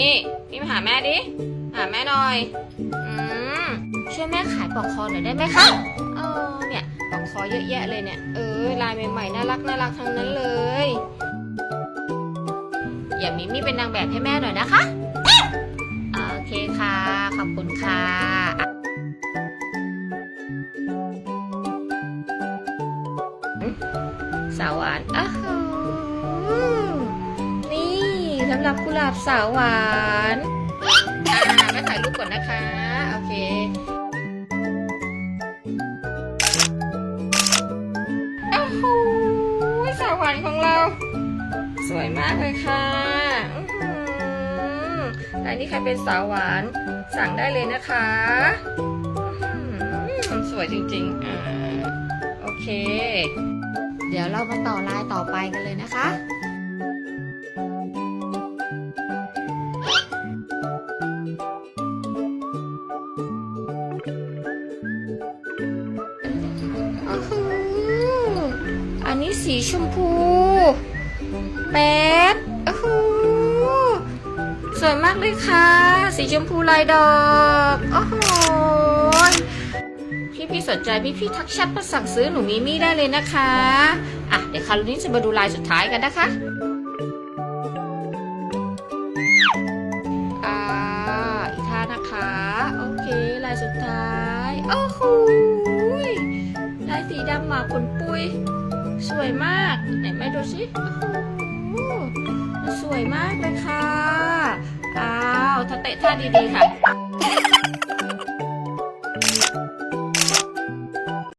นี่นี่มาหาแม่ดิ หาแม่หน่อย อืม ช่วยแม่ขายปลอกคอหน่อยได้ไหมคะ เออ เนี่ยปลอกคอเยอะแยะเลยเนี่ย เออ ลายใหม่ๆ น่ารักน่ารักทั้งนั้นเลย อย่ามิมี่เป็นนางแบบให้แม่หน่อยนะคะ โอเคค่ะ ขอบคุณค่ะสาวหวานอ้าวนี่ สำหรับกุหลาบสาวหวานอ่าแม่ถ่ายรูปก่อนนะคะ โอเคอ้โหสาวหวานของเรา สวยมากเลยค่ะอื้อหือแต่นี่ใครเป็นสาวหวานสั่งได้เลยนะคะสวยจริงๆอ่าโอเค เดี๋ยวเรามาต่อลายต่อไปกันเลยนะคะ นี้สีชมพูแป๊ดอื้อหือสวยมากเลยค่ะ สีชมพูลายดอกโอ้โหพี่พี่ๆสนใจพี่พี่ๆทักแชทมาสั่งซื้อหนูมิมี่ได้เลยนะคะอะเดี๋ยวคราวนี้จะมาดูลายสุดท้ายกันนะคะอ่าอีกท่านะคะ โอเคลายสุดท้ายโอ้โหลายสีดำหมากขนปุย สวยมาก ไหนแม่ดูสิสวยมากเลยค่ะ อ้าว ถ้าเตะท่าดีๆค่ะ